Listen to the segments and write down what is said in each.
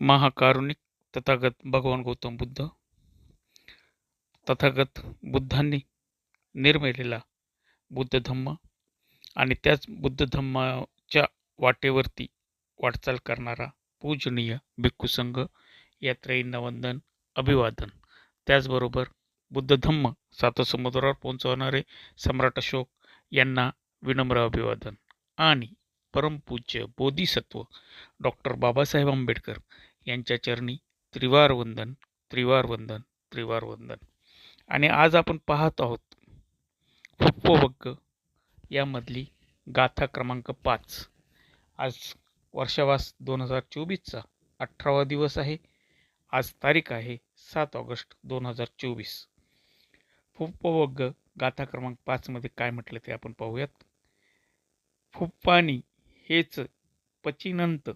महाकारुणिक तथागत भगवान गौतम बुद्ध तथागत बुद्धांनी निर्मिलेला बुद्ध धम्म आणि त्याच बुद्ध धम्माच्या वाटेवरती वाटचाल करणारा पूजनीय भिक्खू संघ यात्रेंना वंदन अभिवादन. त्याचबरोबर बुद्ध धम्म सातसमुद्रावर पोहोचवणारे सम्राट अशोक यांना विनम्र अभिवादन आणि परमपूज्य बोधिसत्व डॉक्टर बाबासाहेब आंबेडकर यांच्या चरणी त्रिवार वंदन त्रिवार वंदन त्रिवार वंदन. आणि आज आपण पाहत आहोत उपवग्ग यामधली गाथा क्रमांक पाच. आज वर्षावास दोन हजार चोवीसचा अठरावा दिवस आहे. आज तारीख आहे सात ऑगस्ट दोन हजार चोवीस. फुप्पवग्ग गाथा क्रमांक पाचमध्ये काय म्हटलं ते आपण पाहूयात. फुप्पानी हेच पचिनंत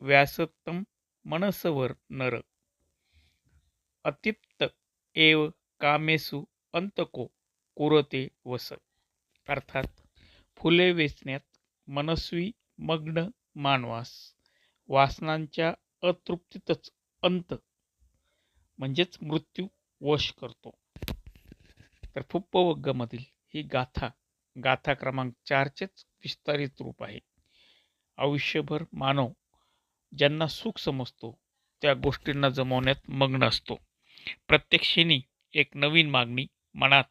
व्यासत्तम मनसवर नर. अतिप्त एव कामेसु अंतको कुरते वस. अर्थात फुले वेचण्यात मनस्वी मग्न मानवास. वासनांच्या अतृप्तीतच अंत म्हणजेच मृत्यू वश करतो. तर फुप्पवग्गमधील ही गाथा गाथा क्रमांक चारचेच विस्तारित रूप आहे. आयुष्यभर मानव ज्यांना सुख समजतो त्या गोष्टींना जमवण्यात मग्न असतो. प्रत्येक क्षणी एक नवीन मागणी मनात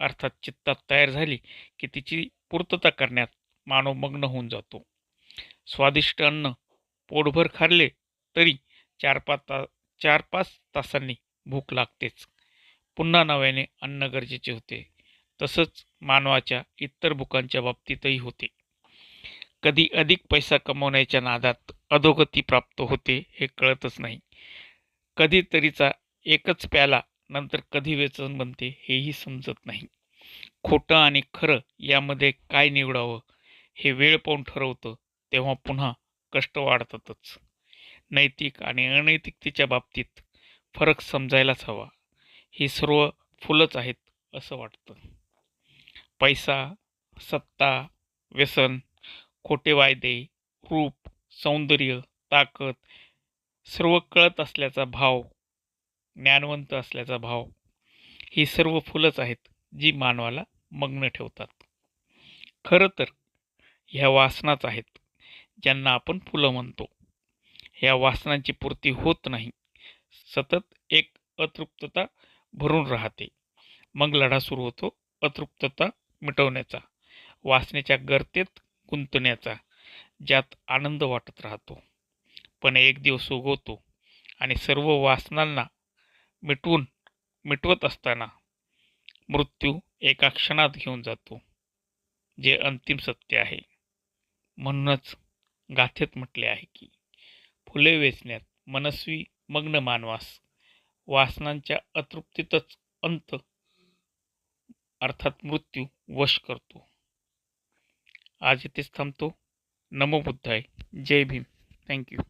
अर्थात चित्तात तयार झाली की तिची पूर्तता करण्यात मानव मग्न होऊन जातो. स्वादिष्ट अन्न पोटभर खाल्ले तरी चार पाच ता चार पाच तासांनी भूक लागतेच. पुन्हा नव्याने अन्न गरजेचे होते. तसंच मानवाच्या इतर भूकांच्या बाबतीतही होते. कधी अधिक पैसा कमवण्याच्या नादात अधोगती प्राप्त होते हे कळतच नाही. कधीतरीचा एकच प्याला नंतर कधी वेचन बनते हेही समजत नाही. खोटं आणि खरं यामध्ये काय निवडावं हे वेळ पाहून ठरवतं तेव्हा पुन्हा कष्ट वाढतातच. नैतिक आणि अनैतिकतेच्या बाबतीत फरक समजायलाच हवा. ही सर्व फुलंच आहेत असं वाटतं. पैसा सत्ता व्यसन खोटे वायदे रूप सौंदर्य ताकद सर्व कळत असल्याचा भाव ज्ञानवंत असल्याचा भाव ही सर्व फुलंच आहेत जी मानवाला मग्न ठेवतात. खरं तर ह्या वासनाच आहेत ज्यांना आपण फुलं म्हणतो. ह्या वासनांची पूर्ती होत नाही. सतत एक अतृप्तता भरून राहते. मग लढा सुरू होतो अतृप्तता मिटवण्याचा. वासनेच्या गर्तेत गुंतण्याचा ज्यात आनंद वाटत राहतो. पण एक दिवस उगवतो आणि सर्व वासनांना मिटवून मिटवत असताना मृत्यू एका क्षणात घेऊन जातो जे अंतिम सत्य आहे. म्हणूनच गाथेत म्हटले आहे की फुले वेचण्यात मनस्वी मग्न मानवास वासनांच्या अतृप्तीतच अंत अर्थात मृत्यू वश करतो. आज इथेच थांबतो. नमो बुद्धाय. जय भीम. थँक्यू